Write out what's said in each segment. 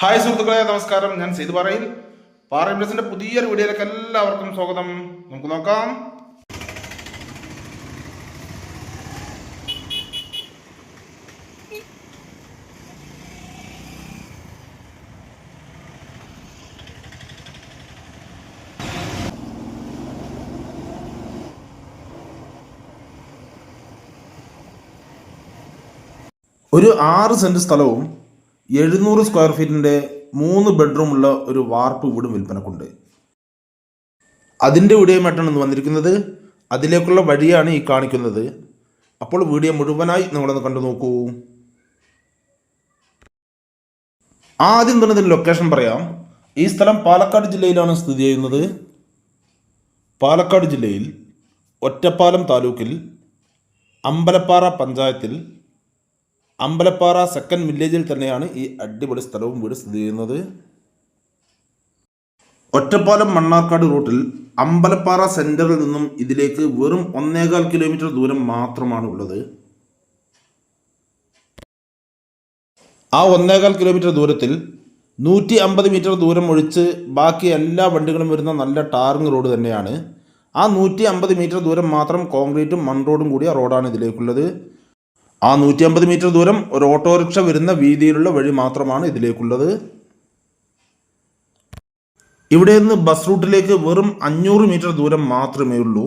Hi സുഹൃത്തുക്കളെ നമസ്കാരം. ഞാൻ സെയ്ത് പറയിൽ. പാറയിബ്ലസിന്റെ പുതിയൊരു വീഡിയോയിലേക്ക് എല്ലാവർക്കും സ്വാഗതം. നമുക്ക് നോക്കാം. ഒരു ആറ് സെന്റ് സ്ഥലവും എഴുന്നൂറ് സ്ക്വയർ ഫീറ്റിന്റെ മൂന്ന് ബെഡ്റൂമുള്ള ഒരു വാർപ്പ് വീടും വിൽപ്പനക്കുണ്ട്. അതിന്റെ വീഡിയോമായിട്ടാണ് ഇന്ന് വന്നിരിക്കുന്നത്. അതിലേക്കുള്ള വഴിയാണ് ഈ കാണിക്കുന്നത്. അപ്പോൾ വീഡിയോ മുഴുവനായി നിങ്ങളൊന്ന് കണ്ടു നോക്കൂ. ആദ്യം തന്നെ ഇതിന്റെ ലൊക്കേഷൻ പറയാം. ഈ സ്ഥലം പാലക്കാട് ജില്ലയിലാണ് സ്ഥിതി ചെയ്യുന്നത്. പാലക്കാട് ജില്ലയിൽ ഒറ്റപ്പാലം താലൂക്കിൽ അമ്പലപ്പാറ പഞ്ചായത്തിൽ അമ്പലപ്പാറ സെക്കൻഡ് വില്ലേജിൽ തന്നെയാണ് ഈ അടിപൊളി സ്ഥലവും വീട് സ്ഥിതി ചെയ്യുന്നത്. ഒറ്റപ്പാലം മണ്ണാർക്കാട് റൂട്ടിൽ അമ്പലപ്പാറ സെന്ററിൽ നിന്നും ഇതിലേക്ക് വെറും ഒന്നേകാൽ കിലോമീറ്റർ ദൂരം മാത്രമാണ് ഉള്ളത്. ആ ഒന്നേകാൽ കിലോമീറ്റർ ദൂരത്തിൽ നൂറ്റി അമ്പത് മീറ്റർ ദൂരം ഒഴിച്ച് ബാക്കി എല്ലാ വണ്ടികളും വരുന്ന നല്ല ടാറിങ് റോഡ് തന്നെയാണ്. ആ നൂറ്റി അമ്പത് മീറ്റർ ദൂരം മാത്രം കോൺക്രീറ്റും മൺ റോഡും കൂടിയ റോഡാണ് ഇതിലേക്കുള്ളത്. ആ നൂറ്റി അമ്പത് മീറ്റർ ദൂരം ഒരു ഓട്ടോറിക്ഷ വരുന്ന വീതിയിലുള്ള വഴി മാത്രമാണ് ഇതിലേക്കുള്ളത്. ഇവിടെ നിന്ന് ബസ് റൂട്ടിലേക്ക് വെറും അഞ്ഞൂറ് മീറ്റർ ദൂരം മാത്രമേ ഉള്ളൂ.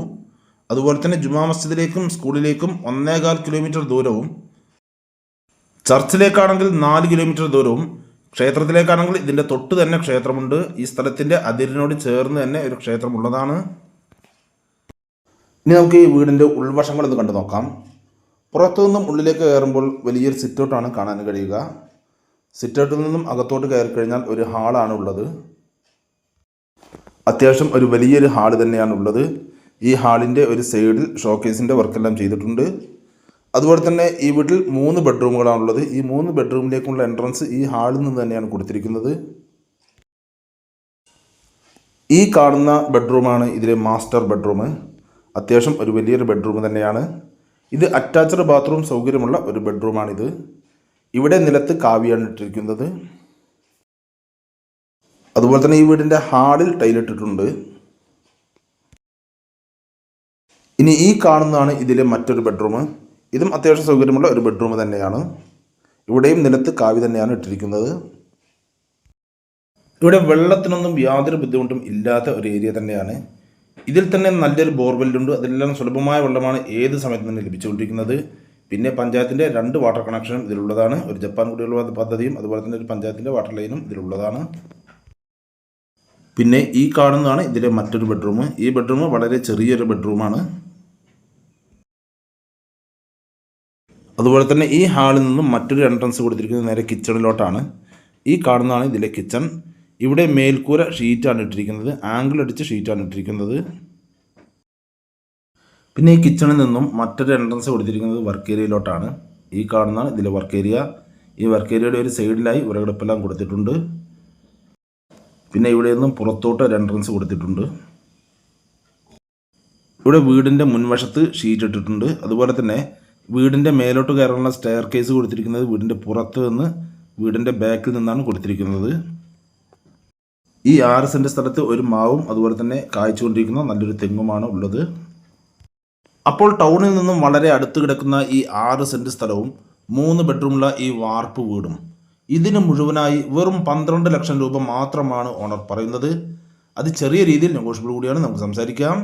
അതുപോലെ തന്നെ ജുമാ മസ്ജിദിലേക്കും സ്കൂളിലേക്കും ഒന്നേകാൽ കിലോമീറ്റർ ദൂരവും ചർച്ചിലേക്കാണെങ്കിൽ നാല് കിലോമീറ്റർ ദൂരവും ക്ഷേത്രത്തിലേക്കാണെങ്കിൽ ഇതിന്റെ തൊട്ട് തന്നെ ക്ഷേത്രമുണ്ട്. ഈ സ്ഥലത്തിന്റെ അതിരിനോട് ചേർന്ന് തന്നെ ഒരു ക്ഷേത്രമുള്ളതാണ്. ഇനി നമുക്ക് ഈ വീടിന്റെ ഉൾവശങ്ങളൊന്ന് കണ്ടു നോക്കാം. പുറത്തു നിന്നും ഉള്ളിലേക്ക് കയറുമ്പോൾ വലിയൊരു സിറ്റൗട്ടാണ് കാണാൻ കഴിയുക. സിറ്റൗട്ടിൽ നിന്നും അകത്തോട്ട് കയറി കഴിഞ്ഞാൽ ഒരു ഹാളാണ് ഉള്ളത്. അത്യാവശ്യം ഒരു വലിയൊരു ഹാൾ തന്നെയാണ് ഉള്ളത്. ഈ ഹാളിന്റെ ഒരു സൈഡിൽ ഷോക്കേസിന്റെ വർക്കെല്ലാം ചെയ്തിട്ടുണ്ട്. അതുപോലെ തന്നെ ഈ വീട്ടിൽ മൂന്ന് ബെഡ്റൂമുകളാണുള്ളത് ഈ മൂന്ന് ബെഡ്റൂമിലേക്കുള്ള എൻട്രൻസ് ഈ ഹാളിൽ നിന്ന് തന്നെയാണ് കൊടുത്തിരിക്കുന്നത്. ഈ കാണുന്ന ബെഡ്റൂമാണ് ഇതിലെ മാസ്റ്റർ ബെഡ്റൂം. അത്യാവശ്യം ഒരു വലിയൊരു ബെഡ്റൂം തന്നെയാണ്. ഇത് അറ്റാച്ച്ഡ് ബാത്റൂം സൗകര്യമുള്ള ഒരു ബെഡ്റൂമാണിത് ഇവിടെ നിലത്ത് കാവിയാണ് ഇട്ടിരിക്കുന്നത്. അതുപോലെ തന്നെ ഈ വീടിന്റെ ഹാളിൽ ടൈലിട്ടിട്ടുണ്ട് ഇനി ഈ കാണുന്നതാണ് ഇതിലെ മറ്റൊരു ബെഡ്റൂം ഇതും അത്യാവശ്യം സൗകര്യമുള്ള ഒരു ബെഡ്റൂം തന്നെയാണ്. ഇവിടെയും നിലത്ത് കാവി തന്നെയാണ് ഇട്ടിരിക്കുന്നത്. ഇവിടെ വെള്ളത്തിനൊന്നും യാതൊരു ബുദ്ധിമുട്ടും ഇല്ലാത്ത ഒരു ഏരിയ തന്നെയാണ്. ഇതിൽ തന്നെ നല്ലൊരു ബോർവെല്ലുണ്ട് അതിലെല്ലാം സുലഭമായ വെള്ളമാണ് ഏത് സമയത്ത് തന്നെ ലഭിച്ചുകൊണ്ടിരിക്കുന്നത്. പിന്നെ പഞ്ചായത്തിന്റെ രണ്ട് വാട്ടർ കണക്ഷനും ഇതിലുള്ളതാണ്. ഒരു ജപ്പാൻ കുടിവെള്ള പദ്ധതിയും അതുപോലെ തന്നെ ഒരു പഞ്ചായത്തിന്റെ വാട്ടർ ലൈനും ഇതിലുള്ളതാണ്. പിന്നെ ഈ കാണുന്നതാണ് ഇതിലെ മറ്റൊരു ബെഡ്റൂം ഈ ബെഡ്റൂം വളരെ ചെറിയൊരു ബെഡ്റൂമാണ് അതുപോലെ തന്നെ ഈ ഹാളിൽ നിന്നും മറ്റൊരു എൻട്രൻസ് കൊടുത്തിരിക്കുന്നത് നേരെ കിച്ചണിലോട്ടാണ് ഈ കാണുന്നതാണ് ഇതിലെ കിച്ചൺ ഇവിടെ മേൽക്കൂര ഷീറ്റാണ് ഇട്ടിരിക്കുന്നത്. ആംഗിൾ അടിച്ച് ഷീറ്റാണ് ഇട്ടിരിക്കുന്നത്. പിന്നെ ഈ കിച്ചണിൽ നിന്നും മറ്റൊരു എൻട്രൻസ് കൊടുത്തിരിക്കുന്നത് വർക്ക് ഏരിയയിലോട്ടാണ് ഈ കാണുന്ന ഇതിലെ വർക്ക് ഏരിയ ഈ വർക്ക് ഏരിയയുടെ ഒരു സൈഡിലായി ഉരകിടപ്പെല്ലാം കൊടുത്തിട്ടുണ്ട്. പിന്നെ ഇവിടെ നിന്നും പുറത്തോട്ട് ഒരു എൻട്രൻസ് കൊടുത്തിട്ടുണ്ട്. ഇവിടെ വീടിന്റെ മുൻവശത്ത് ഷീറ്റ് ഇട്ടിട്ടുണ്ട്. അതുപോലെ തന്നെ വീടിന്റെ മേലോട്ട് കയറാനുള്ള സ്റ്റെയർ കേസ് കൊടുത്തിരിക്കുന്നത് വീടിന്റെ പുറത്ത് നിന്ന് വീടിന്റെ ബാക്കിൽ നിന്നാണ് കൊടുത്തിരിക്കുന്നത്. ഈ ആറ് സെന്റ് സ്ഥലത്ത് ഒരു മാവും അതുപോലെ തന്നെ കായ്ച്ചുകൊണ്ടിരിക്കുന്ന നല്ലൊരു തെങ്ങുമാണ് ഉള്ളത്. അപ്പോൾ ടൗണിൽ നിന്നും വളരെ അടുത്ത് കിടക്കുന്ന ഈ ആറ് സെന്റ് സ്ഥലവും മൂന്ന് ബെഡ്റൂമുള്ള ഈ വാർപ്പ് വീടും ഇതിന് മുഴുവനായി വെറും പന്ത്രണ്ട് ലക്ഷം രൂപ മാത്രമാണ് ഓണർ പറയുന്നത്. അത് ചെറിയ രീതിയിൽ നെഗോഷ്യബിൾ കൂടിയാണ്. നമുക്ക് സംസാരിക്കാം.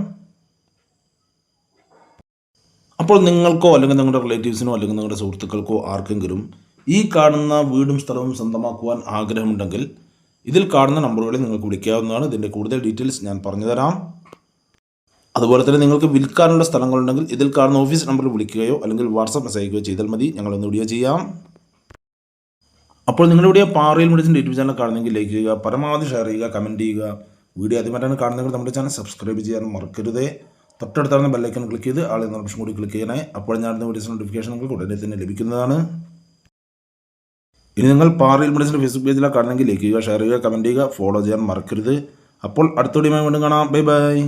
അപ്പോൾ നിങ്ങൾക്കോ അല്ലെങ്കിൽ നിങ്ങളുടെ റിലേറ്റീവ്സിനോ അല്ലെങ്കിൽ നിങ്ങളുടെ സുഹൃത്തുക്കൾക്കോ ആർക്കെങ്കിലും ഈ കാണുന്ന വീടും സ്ഥലവും സ്വന്തമാക്കുവാൻ ആഗ്രഹമുണ്ടെങ്കിൽ ഇതിൽ കാണുന്ന നമ്പറുകളിൽ നിങ്ങൾക്ക് വിളിക്കാവുന്നതാണ്. ഇതിന്റെ കൂടുതൽ ഡീറ്റെയിൽസ് ഞാൻ പറഞ്ഞു തരാം അതുപോലെ തന്നെ നിങ്ങൾക്ക് വിൽക്കാനുള്ള സ്ഥലങ്ങളുണ്ടെങ്കിൽ ഇതിൽ കാണുന്ന ഓഫീസ് നമ്പറിൽ വിളിക്കുകയോ അല്ലെങ്കിൽ വാട്സപ്പ് മെസ്സേജ് അയക്കുകയോ ചെയ്താൽ മതി. ഞങ്ങളൊന്ന് വീഡിയോ ചെയ്യാം. അപ്പോൾ നിങ്ങളുടെ വീഡിയോ പാറയിൽ മെഡിസിൻ യൂട്യൂബ് ചാനൽ കാണുന്നെങ്കിൽ ലൈക്ക് ചെയ്യുക പരമാവധി ഷെയർ ചെയ്യുക കമന്റ് ചെയ്യുക. വീഡിയോ ആദ്യമായിട്ടാണ് കാണുന്നെങ്കിൽ നമ്മുടെ ചാനൽ സബ്സ്ക്രൈബ് ചെയ്യാൻ മറക്കരുതേ. തൊട്ടടുത്താണ് ബെല്ലൈക്കൺ ക്ലിക്ക് ചെയ്ത് ആളെ ഓപ്ഷൻ കൂടി ക്ലിക്ക് ചെയ്യണേ. അപ്പോൾ ഞാൻ വീഡിയോസ് നോട്ടിഫിക്കേഷൻ നിങ്ങൾക്ക് ഉടനെ തന്നെ ലഭിക്കുന്നതാണ്. ഇനി നിങ്ങൾ പാറയിൽ മെഡിസിന്റെ ഫേസ്ബുക്ക് പേജിലാണ് കാണുന്നെങ്കിൽ ലൈക്ക് ചെയ്യുക ഷെയർ ചെയ്യുക കമന്റ് ചെയ്യുക ഫോളോ ചെയ്യാൻ മറക്കരുത്. അപ്പോൾ അടുത്ത വീഡിയോയുമായി വീണ്ടും കാണാം. Bye bye